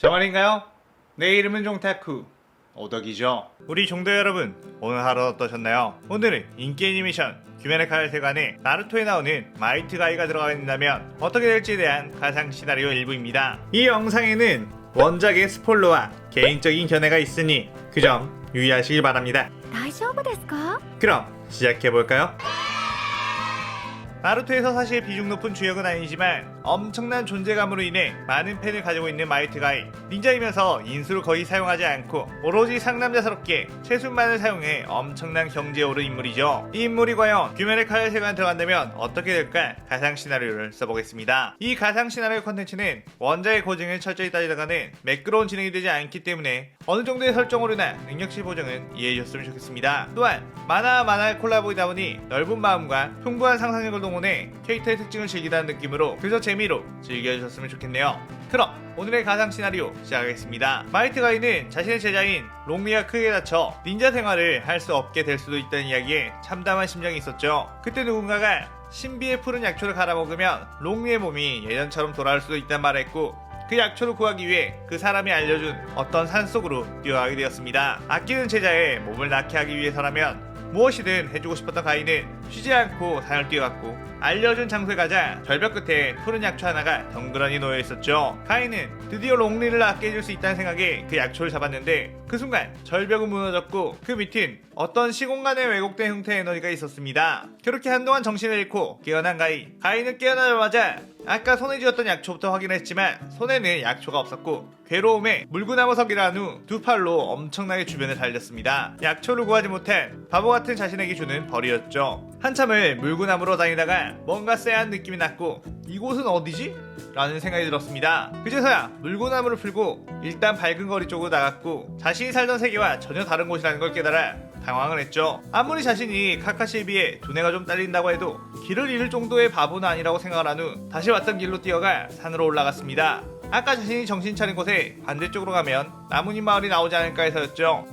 정말인가요? 내 이름은 종타쿠 오덕이죠 우리 종도 여러분 오늘 하루 어떠셨나요? 오늘은 인기 애니메이션 규면의 칼 세관에 나루토에 나오는 마이트 가이가 들어가 있다면 어떻게 될지에 대한 가상 시나리오 일부입니다 이 영상에는 원작의 스폴러와 개인적인 견해가 있으니 그 점 유의하시길 바랍니다 大丈夫ですか 그럼 시작해볼까요? 나루토에서 사실 비중 높은 주역은 아니지만 엄청난 존재감으로 인해 많은 팬을 가지고 있는 마이트가이. 닌자이면서 인수를 거의 사용하지 않고 오로지 상남자스럽게 최순만을 사용해 엄청난 경제에 오른 인물이죠. 이 인물이 과연 규면의 칼을 세관 들어간다면 어떻게 될까? 가상 시나리오를 써보겠습니다. 이 가상 시나리오 컨텐츠는 원작의 고증을 철저히 따지다가는 매끄러운 진행이 되지 않기 때문에 어느 정도의 설정으로나 능력치 보정은 이해해 주셨으면 좋겠습니다. 또한 만화와 만화의 콜라보이다 보니 넓은 마음과 풍부한 상상력을 동 원해 캐릭터의 특징을 즐기다는 느낌으로 그저 재미로 즐겨주셨으면 좋겠네요. 그럼 오늘의 가상 시나리오 시작하겠습니다. 마이트 가이는 자신의 제자인 롱리가 크게 다쳐 닌자 생활을 할 수 없게 될 수도 있다는 이야기에 참담한 심정이 있었죠. 그때 누군가가 신비의 푸른 약초를 갈아먹으면 롱리의 몸이 예전처럼 돌아올 수도 있다는 말을 했고 그 약초를 구하기 위해 그 사람이 알려준 어떤 산 속으로 뛰어가게 되었습니다. 아끼는 제자의 몸을 낫게 하기 위해서라면 무엇이든 해주고 싶었던 가인은 쉬지 않고 산을 뛰어갔고 알려준 장소에 가자 절벽 끝에 푸른 약초 하나가 덩그러니 놓여 있었죠. 가인은 드디어 롱리를 해줄 수 있다는 생각에 그 약초를 잡았는데 그 순간 절벽은 무너졌고 그 밑은 어떤 시공간의 왜곡된 형태의 에너지가 있었습니다. 그렇게 한동안 정신을 잃고 깨어난 가인. 가인은 깨어나자마자 아까 손에 쥐었던 약초부터 확인했지만 손에는 약초가 없었고 괴로움에 물구나무 한후두 팔로 엄청나게 주변을 달렸습니다. 약초를 구하지 못한 바보 같은 자신에게 주는 벌이었죠. 한참을 물구나무로 다니다가 뭔가 쎄한 느낌이 났고 이곳은 어디지? 라는 생각이 들었습니다. 그제서야 물구나무를 풀고 일단 밝은 거리 쪽으로 나갔고 자신이 살던 세계와 전혀 다른 곳이라는 걸 깨달아 당황을 했죠. 아무리 자신이 카카시에 비해 두뇌가 좀 딸린다고 해도 길을 잃을 정도의 바보는 아니라고 생각을 한 후 다시 왔던 길로 뛰어가 산으로 올라갔습니다. 아까 자신이 정신 차린 곳에 반대쪽으로 가면 나뭇잎 마을이 나오지 않을까 해서였죠.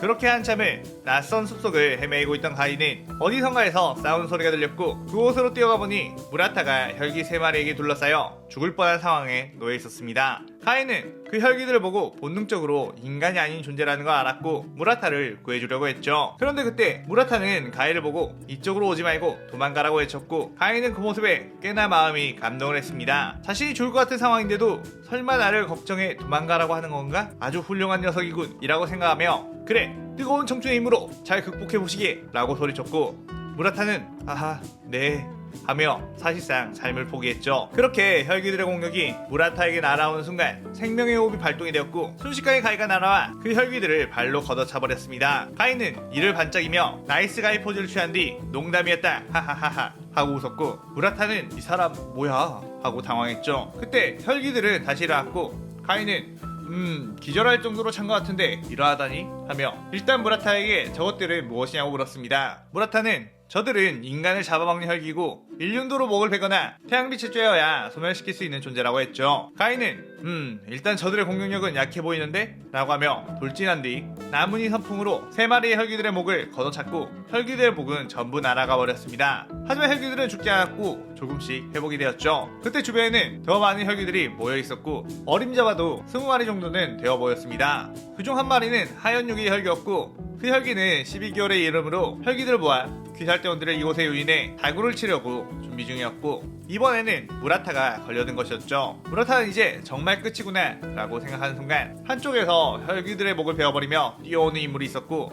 그렇게 한참을 낯선 숲속을 헤매고 있던 가인은 어디선가에서 싸우는 소리가 들렸고 그곳으로 뛰어가 보니 무라타가 혈기 세 마리에게 둘러싸여 죽을 뻔한 상황에 놓여 있었습니다. 가인은 그 혈기들을 보고 본능적으로 인간이 아닌 존재라는 걸 알았고 무라타를 구해주려고 했죠. 그런데 그때 무라타는 가인을 보고 이쪽으로 오지 말고 도망가라고 외쳤고 가인은 그 모습에 꽤나 마음이 감동을 했습니다. 자신이 죽을 것 같은 상황인데도 설마 나를 걱정해 도망가라고 하는 건가? 아주 훌륭한 녀석이군 이라고 생각하며 그래 뜨거운 청춘의 힘으로 잘 극복해 보시게 라고 소리쳤고 무라타는 아하 네 하며 사실상 삶을 포기했죠. 그렇게 혈기들의 공격이 무라타에게 날아오는 순간 생명의 호흡이 발동이 되었고 순식간에 가이가 날아와 그 혈기들을 발로 걷어차버렸습니다. 가이는 이를 반짝이며 나이스 가이 포즈를 취한 뒤 농담이었다 하하하하 하고 웃었고 무라타는 이 사람 뭐야 하고 당황했죠. 그때 혈기들은 다시 일어났고 가이는 음 기절할 정도로 찬 것 같은데 이러하다니 하며 일단 무라타에게 저것들은 무엇이냐고 물었습니다. 무라타는 저들은 인간을 잡아먹는 혈기고 일륜도로 목을 베거나 태양빛에 쬐어야 소멸시킬 수 있는 존재라고 했죠. 가인은 음 일단 저들의 공격력은 약해 보이는데? 라고 하며 돌진한 뒤 나무니 선풍으로 세 마리의 혈기들의 목을 걷어찼고 혈기들의 목은 전부 날아가 버렸습니다. 하지만 혈기들은 죽지 않았고 조금씩 회복이 되었죠. 그때 주변에는 더 많은 혈기들이 모여 있었고 어림잡아도 20마리 정도는 되어 보였습니다. 그중 한 마리는 하얀 육의 혈기였고 그 혈기는 12개월의 이름으로 혈기들을 모아 귀살대원들을 이곳에 유인해 다구를 치려고 준비 중이었고 이번에는 무라타가 걸려든 것이었죠. 무라타는 이제 정말 끝이구나 라고 생각하는 순간 한쪽에서 혈기들의 목을 베어버리며 뛰어오는 인물이 있었고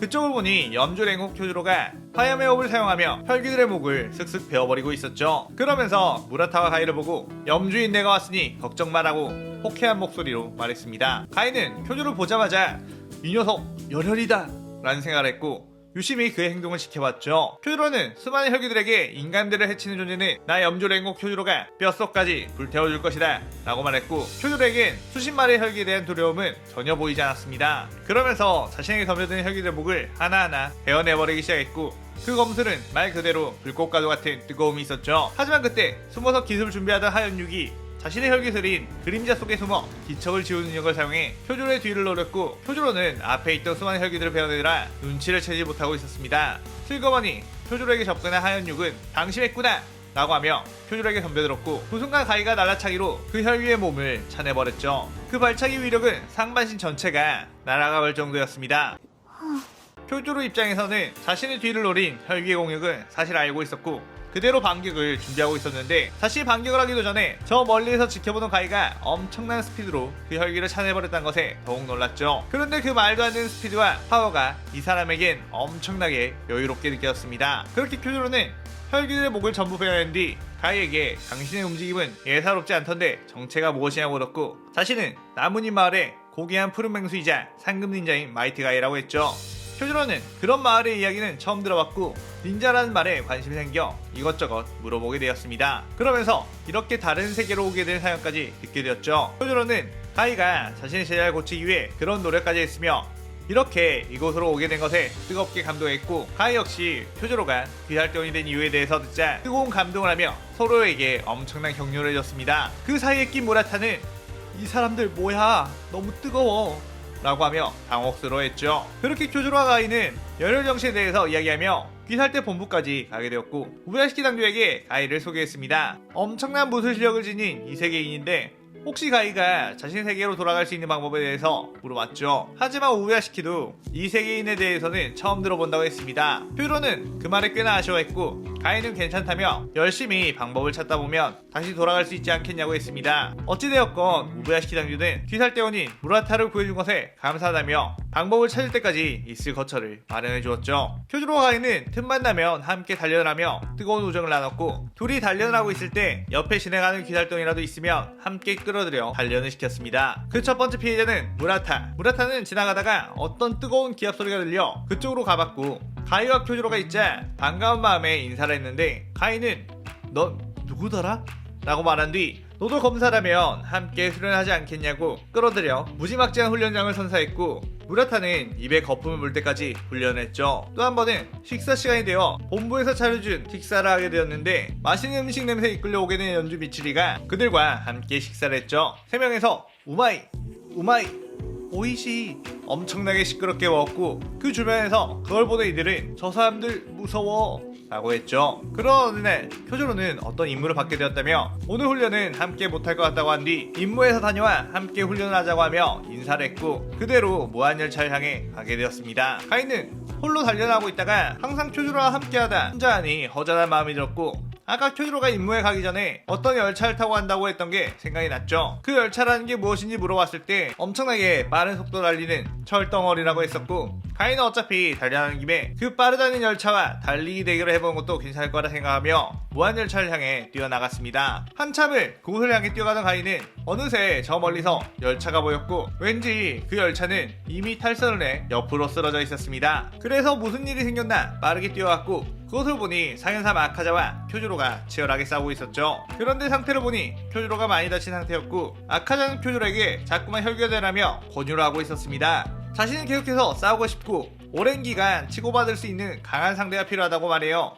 그쪽을 보니 염주랭국 화염의 호흡을 사용하며 혈기들의 목을 슥슥 베어버리고 있었죠. 그러면서 무라타와 가이를 보고 염주인 내가 왔으니 걱정 말라고 호쾌한 목소리로 말했습니다. 가이는 교주를 보자마자 이 녀석 열혈이다 라는 생각을 했고 유심히 그의 행동을 지켜봤죠. 큐즈로는 수많은 혈기들에게 인간들을 해치는 존재는 나 염조랭국 큐즈로가 뼛속까지 불태워줄 것이다 라고 말했고 큐즈로에겐 수십 마리의 혈기에 대한 두려움은 전혀 보이지 않았습니다. 그러면서 자신에게 덤벼드는 혈기들 목을 하나하나 베어내버리기 시작했고 그 검술은 말 그대로 불꽃과도 같은 뜨거움이 있었죠. 하지만 그때 숨어서 기습을 준비하던 하연육이 자신의 혈기술인 그림자 속에 숨어 기척을 지우는 능력을 사용해 표주로의 뒤를 노렸고 표주로는 앞에 있던 수많은 혈기들을 베어내느라 눈치를 채지 못하고 있었습니다. 슬그머니 표주로에게 접근한 하연육은 방심했구나 라고 하며 표주에게 덤벼들었고 그 순간 가이가 날라차기로 그 혈기의 몸을 차내버렸죠. 그 발차기 위력은 상반신 전체가 날아가 볼 정도였습니다. 표주로 입장에서는 자신의 뒤를 노린 혈기의 공격은 사실 알고 있었고 그대로 반격을 준비하고 있었는데 사실 반격을 하기도 전에 저 멀리에서 지켜보던 가이가 엄청난 스피드로 그 혈기를 차내버렸다는 것에 더욱 놀랐죠. 그런데 그 말도 안 되는 스피드와 파워가 이 사람에겐 엄청나게 여유롭게 느껴졌습니다. 그렇게 표주로는 혈기의 목을 전부 베어낸 뒤 가이에게 당신의 움직임은 예사롭지 않던데 정체가 무엇이냐고 물었고 자신은 나무님 마을의 고귀한 푸른 맹수이자 상금 닌자인 마이트 가이라고 했죠. 표주로는 그런 마을의 이야기는 처음 들어봤고 닌자라는 말에 관심이 생겨 이것저것 물어보게 되었습니다. 그러면서 이렇게 다른 세계로 오게 된 사연까지 듣게 되었죠. 표주로는 가이가 자신의 제자를 고치기 위해 그런 노력까지 했으며 이렇게 이곳으로 오게 된 것에 뜨겁게 감동했고 가이 역시 표주로가 비활동이 된 이유에 대해서 듣자 뜨거운 감동을 하며 서로에게 엄청난 격려를 해줬습니다. 그 사이에 낀 모라타는 이 사람들 뭐야 너무 뜨거워 라고 하며 당혹스러워했죠. 그렇게 교주로와 가이는 열혈 정신에 대해서 이야기하며 귀살대 본부까지 가게 되었고 우베야시키 당교에게 가이를 소개했습니다. 엄청난 무술 실력을 지닌 이 세계인인데 혹시 가이가 자신 세계로 돌아갈 수 있는 방법에 대해서 물어봤죠. 하지만 우베야시키도 이 세계인에 대해서는 처음 들어본다고 했습니다. 퓨로는 그 말에 꽤나 아쉬워했고 가이는 괜찮다며 열심히 방법을 찾다 보면 다시 돌아갈 수 있지 않겠냐고 했습니다. 어찌되었건 우베야시키 당주는 귀살대원이 무라타를 구해준 것에 감사하다며 방법을 찾을 때까지 있을 거처를 마련해 주었죠. 표주로 가이는 틈만 나면 함께 단련을 하며 뜨거운 우정을 나눴고 둘이 단련을 하고 있을 때 옆에 진행하는 귀살동이라도 있으면 함께 끌어들여 단련을 시켰습니다. 그 첫 번째 피해자는 무라타. 무라타는 지나가다가 어떤 뜨거운 기합 소리가 들려 그쪽으로 가봤고 가이와 표주로가 있자 반가운 마음에 인사를 했는데 가이는 너 누구더라? 라고 말한 뒤 너도 검사라면 함께 수련하지 않겠냐고 끌어들여 무지막지한 훈련장을 선사했고 무라타는 입에 거품을 물 때까지 훈련했죠. 또 한 번은 식사 시간이 되어 본부에서 차려준 식사를 하게 되었는데 맛있는 음식 냄새에 이끌려 오게 된 연주 미치리가 그들과 함께 식사를 했죠. 세 명에서 우마이, 우마이, 오이시 엄청나게 시끄럽게 먹었고 그 주변에서 그걸 보는 이들은 저 사람들 무서워 라고 했죠. 그런 어느 날 표조로는 어떤 임무를 받게 되었다며 오늘 훈련은 함께 못할 것 같다고 한 뒤 임무에서 다녀와 함께 훈련을 하자고 하며 인사를 했고 그대로 무한열차를 향해 가게 되었습니다. 가인은 홀로 단련하고 있다가 항상 표조로와 함께하다 혼자 하니 허전한 마음이 들었고 아까 큐즈로가 임무에 가기 전에 어떤 열차를 타고 간다고 했던 게 생각이 났죠. 그 열차라는 게 무엇인지 물어봤을 때 엄청나게 빠른 속도로 달리는 철덩어리라고 했었고 가인은 어차피 달려가는 김에 그 빠르다는 열차와 달리기 대결을 해보는 것도 괜찮을 거라 생각하며 무한열차를 향해 뛰어나갔습니다. 한참을 그곳을 향해 뛰어가던 가인은 어느새 저 멀리서 열차가 보였고 왠지 그 열차는 이미 탈선을 해 옆으로 쓰러져 있었습니다. 그래서 무슨 일이 생겼나 빠르게 뛰어갔고 그것을 보니 상현사 마카자와 표주로가 치열하게 싸우고 있었죠. 그런데 상태를 보니 표주로가 많이 다친 상태였고 아카자는 표주로에게 자꾸만 혈교대라며 권유를 하고 있었습니다. 자신은 계속해서 싸우고 싶고 오랜 기간 치고받을 수 있는 강한 상대가 필요하다고 말해요.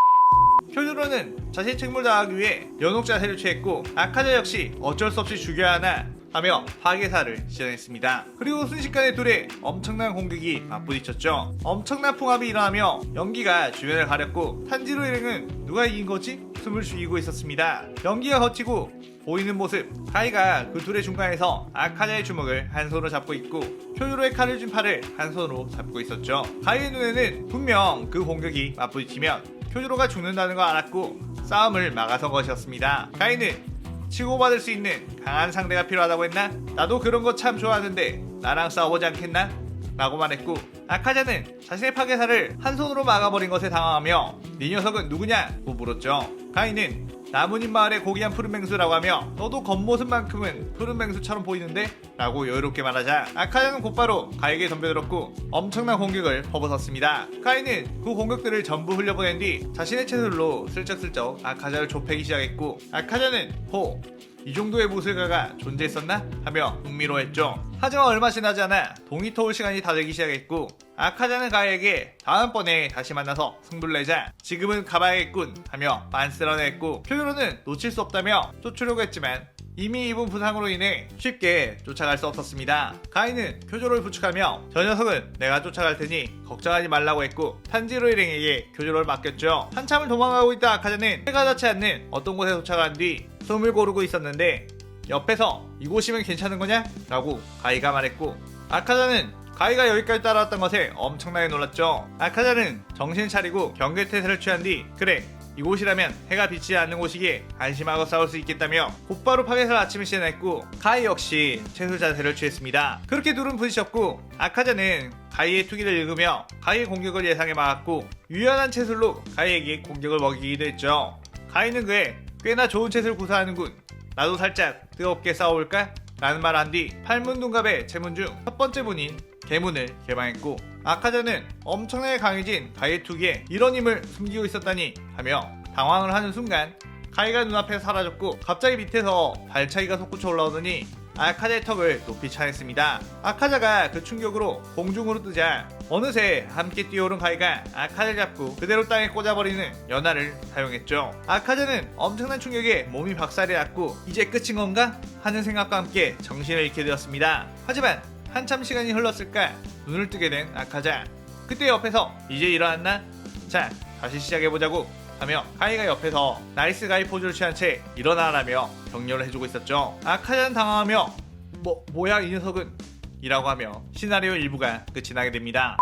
표주로는 자신의 책임을 다하기 위해 연옥 자세를 취했고 아카자 역시 어쩔 수 없이 죽여야 하나 하며 파괴사를 시전했습니다. 그리고 순식간에 둘의 엄청난 공격이 맞부딪혔죠. 엄청난 풍압이 일어나며 연기가 주변을 가렸고 탄지로 일행은 누가 이긴 거지? 숨을 죽이고 있었습니다. 연기가 거치고 보이는 모습 가이가 그 둘의 중간에서 아카자의 주먹을 한 손으로 잡고 있고 표유로의 칼을 쥔 팔을 한 손으로 잡고 있었죠. 가이의 눈에는 분명 그 공격이 맞부딪히면 표주로가 죽는다는 걸 알았고 싸움을 막아선 것이었습니다. 가이는 치고받을 수 있는 강한 상대가 필요하다고 했나? 나도 그런 거 참 좋아하는데 나랑 싸워보지 않겠나? 라고 말했고 아카자는 자신의 파괴사를 한 손으로 막아버린 것에 당황하며 네 녀석은 누구냐? 고 물었죠. 가인은 나무님 마을의 고귀한 푸른 맹수라고 하며 너도 겉모습만큼은 푸른 맹수처럼 보이는데? 라고 여유롭게 말하자 아카자는 곧바로 가에게 덤벼들었고 엄청난 공격을 퍼붓었습니다. 가인은 그 공격들을 전부 흘려보낸 뒤 자신의 채술로 슬쩍슬쩍 아카자를 좁히기 시작했고 아카자는 호, 이 정도의 무술가가 존재했었나? 하며 흥미로웠죠. 하지만 얼마 지나지 않아 동이 터올 시간이 다 되기 시작했고 아카자는 가에게 다음번에 다시 만나서 승부를 내자 지금은 가봐야겠군 하며 빤스런했고 표유로는 놓칠 수 없다며 쫓으려고 했지만 이미 입은 부상으로 인해 쉽게 쫓아갈 수 없었습니다. 가인은 교조를 부축하며 저 녀석은 내가 쫓아갈 테니 걱정하지 말라고 했고 탄지로 일행에게 교조를 맡겼죠. 한참을 도망가고 있다 아카자는 해가 닿지 않는 어떤 곳에 도착한 뒤 숨을 고르고 있었는데 옆에서 이곳이면 괜찮은 거냐? 라고 가이가 말했고 아카자는 가이가 여기까지 따라왔던 것에 엄청나게 놀랐죠. 아카자는 정신 차리고 경계 태세를 취한 뒤 그래 이곳이라면 해가 비치지 않는 곳이기에 안심하고 싸울 수 있겠다며 곧바로 파괴살 아침을 시전했고 가이 역시 채술 자세를 취했습니다. 그렇게 둘은 부딪혔고 아카자는 가이의 투기를 읽으며 가이의 공격을 예상해 막았고 유연한 채술로 가이에게 공격을 먹이기도 했죠. 가이는 그에 꽤나 좋은 채술을 구사하는군. 나도 살짝 뜨겁게 싸워볼까? 라는 말을 한뒤 팔문둥갑의 제문 중 첫 번째 문인 개문을 개방했고 아카자는 엄청나게 강해진 가이의 투기에 이런 힘을 숨기고 있었다니 하며 당황을 하는 순간 가이가 눈앞에 사라졌고 갑자기 밑에서 발차기가 솟구쳐 올라오더니 아카자의 턱을 높이 차냈습니다. 아카자가 그 충격으로 공중으로 뜨자 어느새 함께 뛰어오른 가이가 아카자를 잡고 그대로 땅에 꽂아버리는 연화를 사용했죠. 아카자는 엄청난 충격에 몸이 박살이 났고 이제 끝인 건가? 하는 생각과 함께 정신을 잃게 되었습니다. 하지만 한참 시간이 흘렀을까 눈을 뜨게 된 아카자. 그때 옆에서 이제 일어났나? 자 다시 시작해보자고 하며 가이가 옆에서 나이스 가이 포즈를 취한 채 일어나라며 격려를 해주고 있었죠. 아카자는 당황하며 뭐 뭐야 이 녀석은 이라고 하며 시나리오 일부가 끝이 나게 됩니다.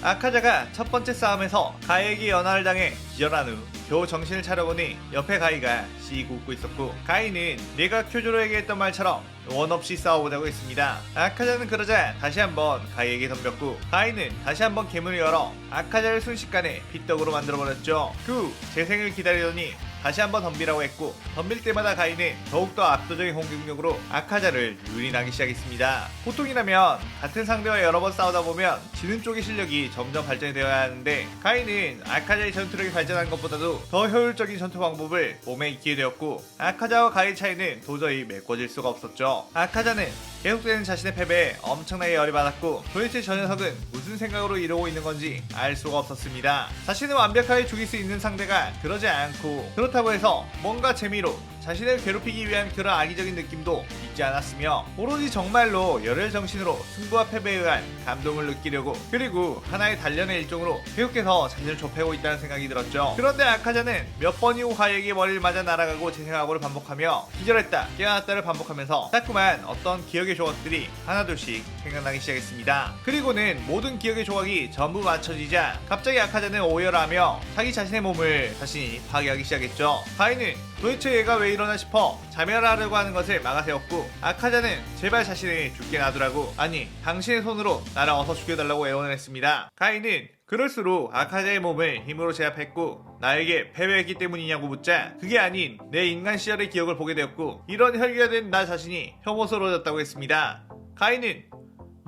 아카자가 첫 번째 싸움에서 가이에게 연하를 당해 기절한 후 겨우 정신을 차려보니 옆에 가이가 씩 웃고 있었고 가이는 내가 큐조로에게 했던 말처럼 원 없이 싸워보자고 했습니다. 아카자는 그러자 다시 한번 가이에게 덤볐고 가이는 다시 한번 개문을 열어 아카자를 순식간에 빗떡으로 만들어버렸죠. 그후 재생을 기다리더니 다시 한번 덤비라고 했고 덤빌 때마다 가이는 더욱더 압도적인 공격력으로 아카자를 유린하기 시작했습니다. 보통이라면 같은 상대와 여러 번 싸우다 보면 지는 쪽의 실력이 점점 발전이 되어야 하는데 가이는 아카자의 전투력이 발전한 것보다도 더 효율적인 전투 방법을 몸에 익히게 되었고 아카자와 가이 차이는 도저히 메꿔질 수가 없었죠. 아카자는 계속되는 자신의 패배에 엄청나게 열이 받았고 도대체 저 녀석은 무슨 생각으로 이러고 있는 건지 알 수가 없었습니다. 자신을 완벽하게 죽일 수 있는 상대가 그러지 않고 그렇다고 해서 뭔가 재미로 자신을 괴롭히기 위한 그런 악의적인 느낌도 있지 않았으며 오로지 정말로 열혈 정신으로 승부와 패배에 의한 감동을 느끼려고 그리고 하나의 단련의 일종으로 계속해서 자신을 좁혀고 있다는 생각이 들었죠. 그런데 아카자는 몇 번이고 가에게 머리를 맞아 날아가고 재생하고를 반복하며 기절했다 깨어났다를 반복하면서 자꾸만 어떤 기억의 조각들이 하나둘씩 생각나기 시작했습니다. 그리고는 모든 기억의 조각이 전부 맞춰지자 갑자기 아카자는 오열하며 자기 자신의 몸을 자신이 파괴하기 시작했죠. 가인은 도대체 얘가 왜 이러나 싶어 자멸하려고 하는 것을 막아세웠고 아카자는 제발 자신을 죽게 놔두라고 아니 당신의 손으로 나를 어서 죽여달라고 애원을 했습니다. 가인은 그럴수록 아카자의 몸을 힘으로 제압했고 나에게 패배했기 때문이냐고 묻자 그게 아닌 내 인간 시절의 기억을 보게 되었고 이런 혈기가 된 나 자신이 혐오스러워졌다고 했습니다. 가인은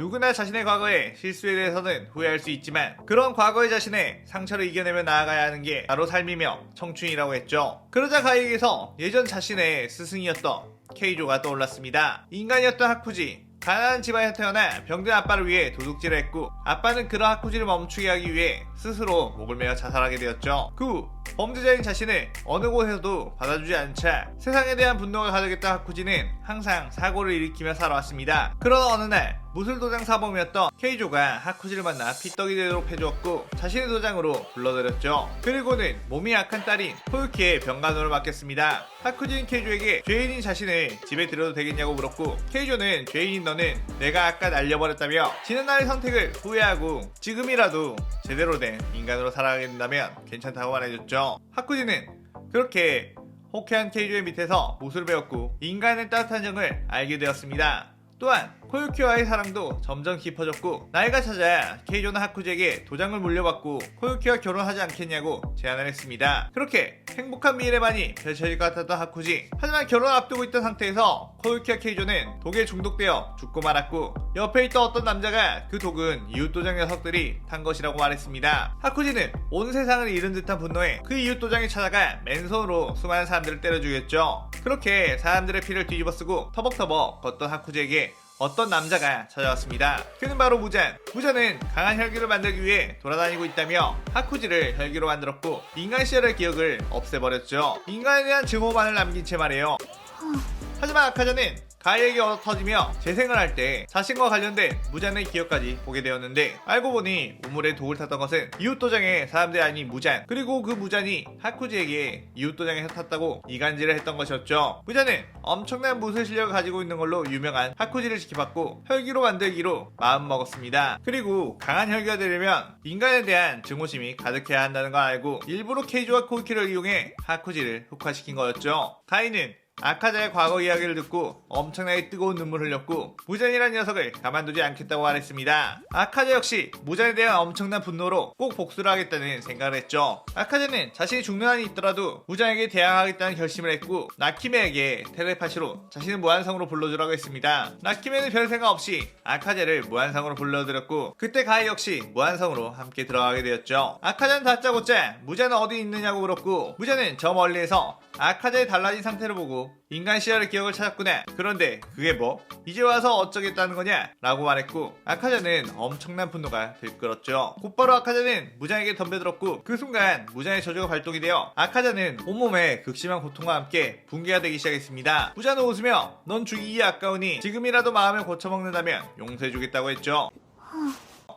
누구나 자신의 과거의 실수에 대해서는 후회할 수 있지만 그런 과거의 자신의 상처를 이겨내며 나아가야 하는 게 바로 삶이며 청춘이라고 했죠. 그러자 가에게서 예전 자신의 스승이었던 케이조가 떠올랐습니다. 인간이었던 하쿠지. 가난한 집안에 태어나 병든 아빠를 위해 도둑질을 했고 아빠는 그런 하쿠지를 멈추게 하기 위해 스스로 목을 매어 자살하게 되었죠. 그후 범죄자인 자신을 어느 곳에서도 받아주지 않자 세상에 대한 분노가 가득했던 하쿠지는 항상 사고를 일으키며 살아왔습니다. 그러나 어느 날 무술도장 사범이었던 케이조가 하쿠지를 만나 피떡이 되도록 해주었고 자신의 도장으로 불러들였죠. 그리고는 몸이 약한 딸인 포유키의 병간호를 맡겼습니다. 하쿠지는 케이조에게 죄인인 자신을 집에 들여도 되겠냐고 물었고 케이조는 죄인인 너는 내가 아까 날려버렸다며 지는 날의 선택을 후회하고 지금이라도 제대로 된 인간으로 살아가게 된다면 괜찮다고 말해줬죠. 하쿠지는 그렇게 호쾌한 케이조의 밑에서 무술을 배웠고 인간의 따뜻한 정을 알게 되었습니다. 또한 코유키와의 사랑도 점점 깊어졌고 나이가 찾아 케이조는 하쿠지에게 도장을 물려받고 코유키와 결혼하지 않겠냐고 제안을 했습니다. 그렇게 행복한 미래만이 펼쳐질 것 같았던 하쿠지 하지만 결혼 앞두고 있던 상태에서 코유키와 케이조는 독에 중독되어 죽고 말았고 옆에 있던 어떤 남자가 그 독은 이웃 도장 녀석들이 탄 것이라고 말했습니다. 하쿠지는 온 세상을 잃은 듯한 분노에 그 이웃 도장에 찾아가 맨손으로 수많은 사람들을 때려 죽였죠. 그렇게 사람들의 피를 뒤집어 쓰고 터벅터벅 걷던 하쿠지에게 어떤 남자가 찾아왔습니다. 그는 바로 무잔. 무잔은 강한 혈기를 만들기 위해 돌아다니고 있다며 하쿠지를 혈기로 만들었고 인간 시절의 기억을 없애버렸죠. 인간에 대한 증오만을 남긴 채 말이에요. 하지만 아카자는 가이에게 얻어 터지며 재생을 할 때 자신과 관련된 무잔의 기억까지 보게 되었는데 알고 보니 우물에 독을 탔던 것은 이웃 도장의 사람들이 아닌 무잔 그리고 그 무잔이 하쿠지에게 이웃 도장에서 탔다고 이간질을 했던 것이었죠. 무잔은 엄청난 무술 실력을 가지고 있는 걸로 유명한 하쿠지를 지켜봤고 혈기로 만들기로 마음먹었습니다. 그리고 강한 혈기가 되려면 인간에 대한 증오심이 가득해야 한다는 걸 알고 일부러 케이조와 코이키를 이용해 하쿠지를 흑화시킨 거였죠. 가이는 아카자의 과거 이야기를 듣고 엄청나게 뜨거운 눈물을 흘렸고 무잔이라는 녀석을 가만두지 않겠다고 말했습니다. 아카자 역시 무잔에 대한 엄청난 분노로 꼭 복수를 하겠다는 생각을 했죠. 아카자는 자신이 죽는 한이 있더라도 무잔에게 대항하겠다는 결심을 했고 나키메에게 텔레파시로 자신을 무한성으로 불러주라고 했습니다. 나키메는 별 생각 없이 아카자를 무한성으로 불러들였고 그때 가이 역시 무한성으로 함께 들어가게 되었죠. 아카자는 다짜고짜 무잔은 어디 있느냐고 물었고 무잔은 저 멀리에서 아카자의 달라진 상태를 보고 인간 시야를 기억을 찾았구나. 그런데 그게 뭐? 이제 와서 어쩌겠다는 거냐? 라고 말했고 아카자는 엄청난 분노가 들끓었죠. 곧바로 아카자는 무장에게 덤벼들었고 그 순간 무장의 저주가 발동이 되어 아카자는 온몸에 극심한 고통과 함께 붕괴가 되기 시작했습니다. 무자는 웃으며 넌 죽이기 아까우니 지금이라도 마음을 고쳐먹는다면 용서해주겠다고 했죠.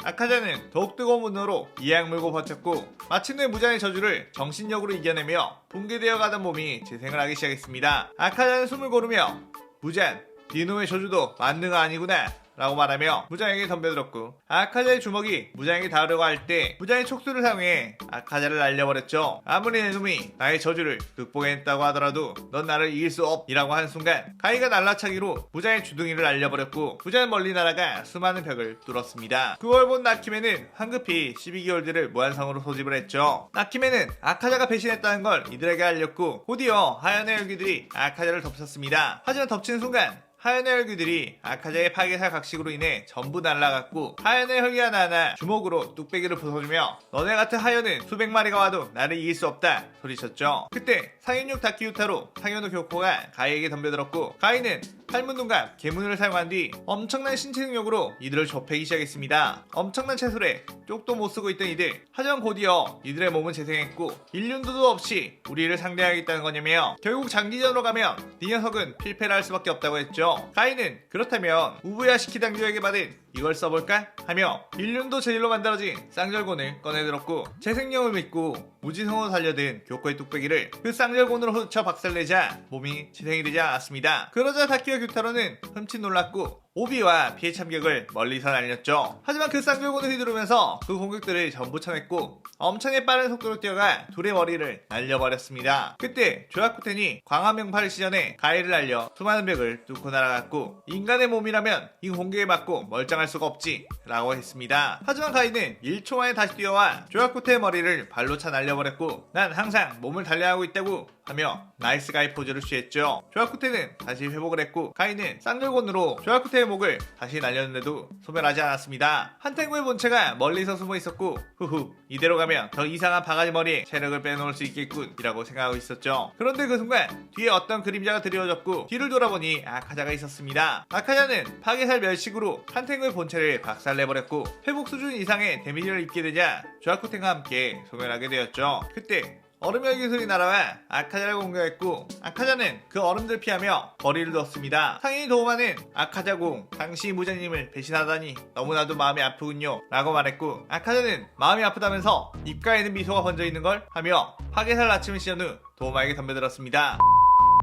아카자는 더욱 뜨거운 분노로 이악 물고 버텼고 마침내 무장의 저주를 정신력으로 이겨내며 붕괴되어 가던 몸이 재생을 하기 시작했습니다. 아카자는 숨을 고르며 무잔 디노의 저주도 만능가 아니구나 라고 말하며 무장에게 덤벼들었고 아카자의 주먹이 무장에게 닿으려고 할 때 무장의 촉수를 사용해 아카자를 날려버렸죠. 아무리 내 놈이 나의 저주를 극복했다고 하더라도 넌 나를 이길 수 없이라고 한 순간 가이가 날라차기로 무장의 주둥이를 날려버렸고 무장은 멀리 날아가 수많은 벽을 뚫었습니다. 그걸 본 나키메는 황급히 12개월들을 무한성으로 소집을 했죠. 나키메는 아카자가 배신했다는 걸 이들에게 알렸고 곧이어 하얀의 열기들이 아카자를 덮쳤습니다. 하지만 덮친 순간 하얀의 혈기들이 아카자의 파괴살 각식으로 인해 전부 날아갔고 하얀의 혈기 하나하나 주먹으로 뚝배기를 부숴주며 너네 같은 하연은 수백 마리가 와도 나를 이길 수 없다 소리쳤죠. 그때 상인육 다키유타로 상현우 교코가 가이에게 덤벼들었고 가이는 팔문둥과 개문을 사용한 뒤 엄청난 신체 능력으로 이들을 좁히기 시작했습니다. 엄청난 채술에 쪽도 못 쓰고 있던 이들 하지만 곧이어 이들의 몸은 재생했고 일륜도도 없이 우리를 상대하겠다는 거냐며 결국 장기전으로 가면 이 녀석은 필패를 할 수밖에 없다고 했죠. 가이는 그렇다면 우부야 시키당교에게 받은 이걸 써볼까? 하며 일륜도 제일로 만들어진 쌍절곤을 꺼내들었고 재생력을 믿고 무지성으로 달려든 교코의 뚝배기를 그 쌍절곤으로 훔쳐 박살내자 몸이 재생이 되지 않았습니다. 그러자 다키와 규타로는 흠칫 놀랐고 오비와 피해 참격을 멀리서 날렸죠. 하지만 그 쌍절곤을 휘두르면서 그 공격들을 전부 쳐냈고 엄청나게 빠른 속도로 뛰어가 둘의 머리를 날려버렸습니다. 그때 조야쿠텐이 광화명파를 시전해 가해를 날려 수많은 벽을 뚫고 날아갔고 인간의 몸이라면 이 공격에 맞고 멀쩡할 수가 없지 라고 했습니다. 하지만 가이는 1초 만에 다시 뛰어와 조야쿠텐의 머리를 발로 차 날려버렸고 난 항상 몸을 달려하고 있다고 하며 나이스 가이 포즈를 취했죠. 조야쿠테는 다시 회복을 했고 가이는 쌍절곤으로 조야쿠 테의 목을 다시 날렸는데도 소멸하지 않았습니다. 한탱구의 본체가 멀리서 숨어 있었고 후후 이대로 가면 더 이상한 바가지 머리에 체력을 빼놓을 수 있겠군 이라고 생각하고 있었죠. 그런데 그 순간 뒤에 어떤 그림자가 드리워졌고 뒤를 돌아보니 아카자가 있었습니다. 아카자는 파괴살 멸식으로 한탱구의 본체를 박살내버렸고 회복 수준 이상의 데미지를 입게 되자 조야쿠텐과 함께 소멸하게 되었죠. 그때 얼음열 기술이 날아와 아카자를 공격했고 아카자는 그 얼음들 피하며 거리를 두었습니다. 상인이 도움하는 아카자공 당시 무자님을 배신하다니 너무나도 마음이 아프군요 라고 말했고 아카자는 마음이 아프다면서 입가에는 미소가 번져 있는 걸 하며 파괴살 낮춤을 시전 후 도마에게 덤벼들었습니다.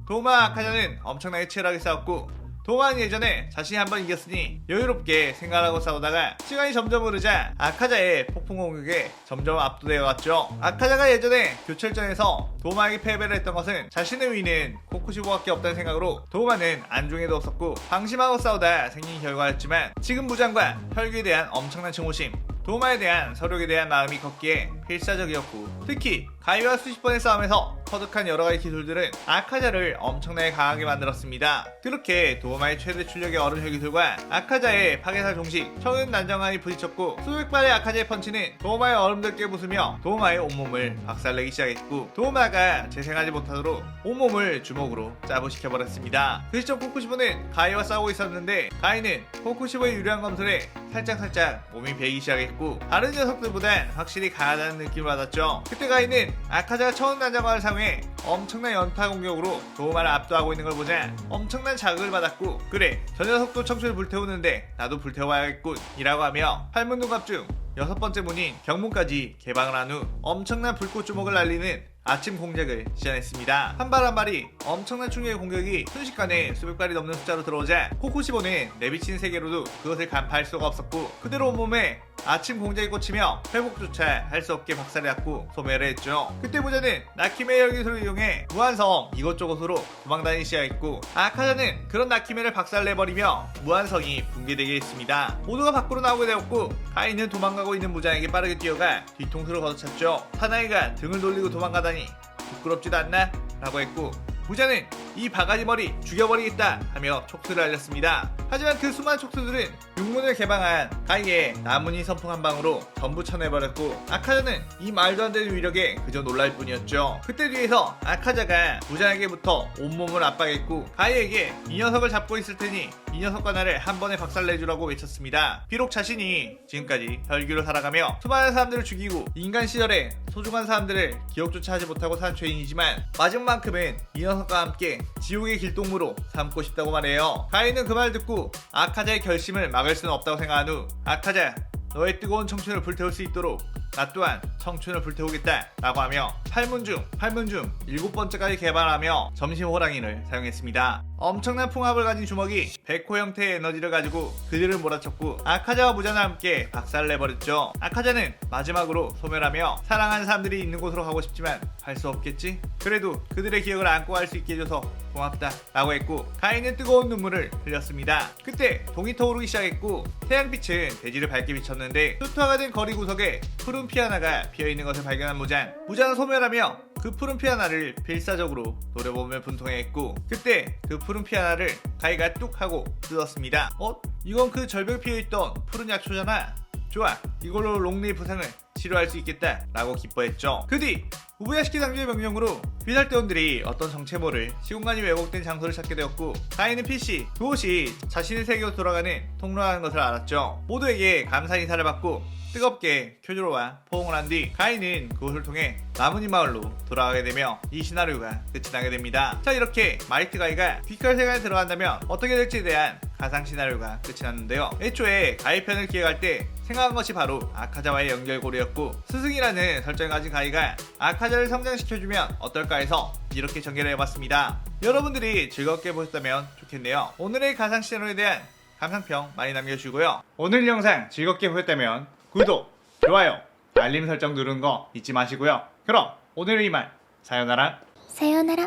도마 아카자는 엄청나게 치열하게 싸웠고 동안 예전에 자신이 한번 이겼으니 여유롭게 생각하고 싸우다가 시간이 점점 흐르자 아카자의 폭풍 공격에 점점 압도되어 갔죠. 아카자가 예전에 교철전에서 도마에게 패배를 했던 것은 자신의 위는 코쿠시보밖에 없다는 생각으로 도마는 안중에 두었었고 방심하고 싸우다 생긴 결과였지만 지금 무장과 혈기에 대한 엄청난 증오심 도마에 대한 서력에 대한 마음이 컸기에 필사적이었고 특히 가이와 수십 번의 싸움에서 터득한 여러 가지 기술들은 아카자를 엄청나게 강하게 만들었습니다. 그렇게 도마의 최대 출력의 얼음 혈 기술과 아카자의 파괴살 종식, 청은 난장관이 부딪혔고 수백 발의 아카자의 펀치는 도마의 얼음들 깨부수며 도마의 온몸을 박살내기 시작했고 도마가 재생하지 못하도록 온몸을 주먹으로 짜부시켜버렸습니다. 그 시점 코쿠시보는 가이와 싸우고 있었는데 가이는 코쿠시보의 유리한 검술에 살짝살짝 몸이 배기 시작했고 다른 녀석들보단 확실히 강하다는 느낌을 받았죠. 그때 가 인은 아카자가 처음 난장관을 사용해 엄청난 연타 공격으로 도마를 압도하고 있는 걸 보자 엄청난 자극을 받았고 그래 저 녀석도 청춘을 불태우는데 나도 불태워야겠군 이라고 하며 팔문동갑 중 여섯 번째 문인 경문까지 개방을 한 후 엄청난 불꽃 주먹을 날리는 아침 공작을 시전했습니다. 한 발 한 발이 엄청난 충격의 공격이 순식간에 수백 발이 넘는 숫자로 들어오자 코코시보는 내비친 세계로도 그것을 간파할 수가 없었고 그대로 온몸에 아침 공작이 꽂히며 회복조차 할 수 없게 박살났고 소멸을 했죠. 그때 모자는 나키메 열기술을 이용해 무한성 이곳저곳으로 도망다니기 시작했고 아카자는 그런 나키메를 박살내버리며 무한성이 붕괴되게 했습니다. 모두가 밖으로 나오게 되었고 카이는 도망가고 있는 무장에게 빠르게 뛰어가 뒤통수를 걷어찼죠. 사나이가 등을 돌리고 도망가다니 부끄럽지도 않나? 라고 했고 부자는 이 바가지 머리 죽여버리겠다 하며 촉수를 알렸습니다. 하지만 그 수많은 촉수들은 육문을 개방한 가이의 나무니 선풍 한 방으로 전부 쳐내버렸고 아카자는 이 말도 안 되는 위력에 그저 놀랄 뿐이었죠. 그때 뒤에서 아카자가 부자에게부터 온몸을 압박했고 가이에게 이 녀석을 잡고 있을 테니 이 녀석과 나를 한 번에 박살내주라고 외쳤습니다. 비록 자신이 지금까지 혈기로 살아가며 수많은 사람들을 죽이고 인간 시절에 소중한 사람들을 기억조차 하지 못하고 산 죄인이지만 마지막만큼은 이 녀석과 함께 지옥의 길동무로 삼고 싶다고 말해요. 가인은 그말 듣고 아카자의 결심을 막을 수는 없다고 생각한 후 아카자 너의 뜨거운 청춘을 불태울 수 있도록 나 또한 청춘을 불태우겠다 라고 하며 8문 중 8문 중 7번째까지 개발하며 점심 호랑이를 사용했습니다. 엄청난 풍압을 가진 주먹이 백호 형태의 에너지를 가지고 그들을 몰아쳤고 아카자와 무자는 함께 박살을 내버렸죠. 아카자는 마지막으로 소멸하며 사랑하는 사람들이 있는 곳으로 가고 싶지만 할수 없겠지? 그래도 그들의 기억을 안고 갈 수 있게 해줘서 고맙다 라고 했고 가인은 뜨거운 눈물을 흘렸습니다. 그때 동이 터오르기 시작했고 태양빛은 대지를 밝게 비쳤는데 뚜투화가 된 거리 구석에 푸른 피아나가 피어있는 것을 발견한 무장 무장은 소멸하며 그 푸른 피아나를 필사적으로 노려보며 분통했고 그때 그 푸른 피아나를 가이가 뚝 하고 뜯었습니다. 어? 이건 그 절벽 피어있던 푸른 약초잖아. 좋아 이걸로 롱리 부상을 치료할 수 있겠다 라고 기뻐했죠 그 뒤 우부야시키 당주의 명령으로 비살대원들이 어떤 정체모를 시공간이 왜곡된 장소를 찾게 되었고 가인은 PC 그곳이 자신의 세계로 돌아가는 통로라는 것을 알았죠. 모두에게 감사 인사를 받고 뜨겁게 큐조로와 포옹을 한 뒤 가인은 그곳을 통해 나무니 마을로 돌아가게 되며 이 시나리오가 끝이 나게 됩니다. 자 이렇게 마이트 가이가 귀칼 세계에 들어간다면 어떻게 될지에 대한 가상 시나리오가 끝이 났는데요. 애초에 가이편을 기획할 때 생각한 것이 바로 아카자와의 연결고리였고 스승이라는 설정을 가진 가이가 아카자를 성장시켜주면 어떨까 해서 이렇게 전개를 해봤습니다. 여러분들이 즐겁게 보셨다면 좋겠네요. 오늘의 가상 시나리오에 대한 감상평 많이 남겨주시고요. 오늘 영상 즐겁게 보셨다면 구독, 좋아요, 알림 설정 누른 거 잊지 마시고요. 그럼 오늘 이만 사연나라 사연나라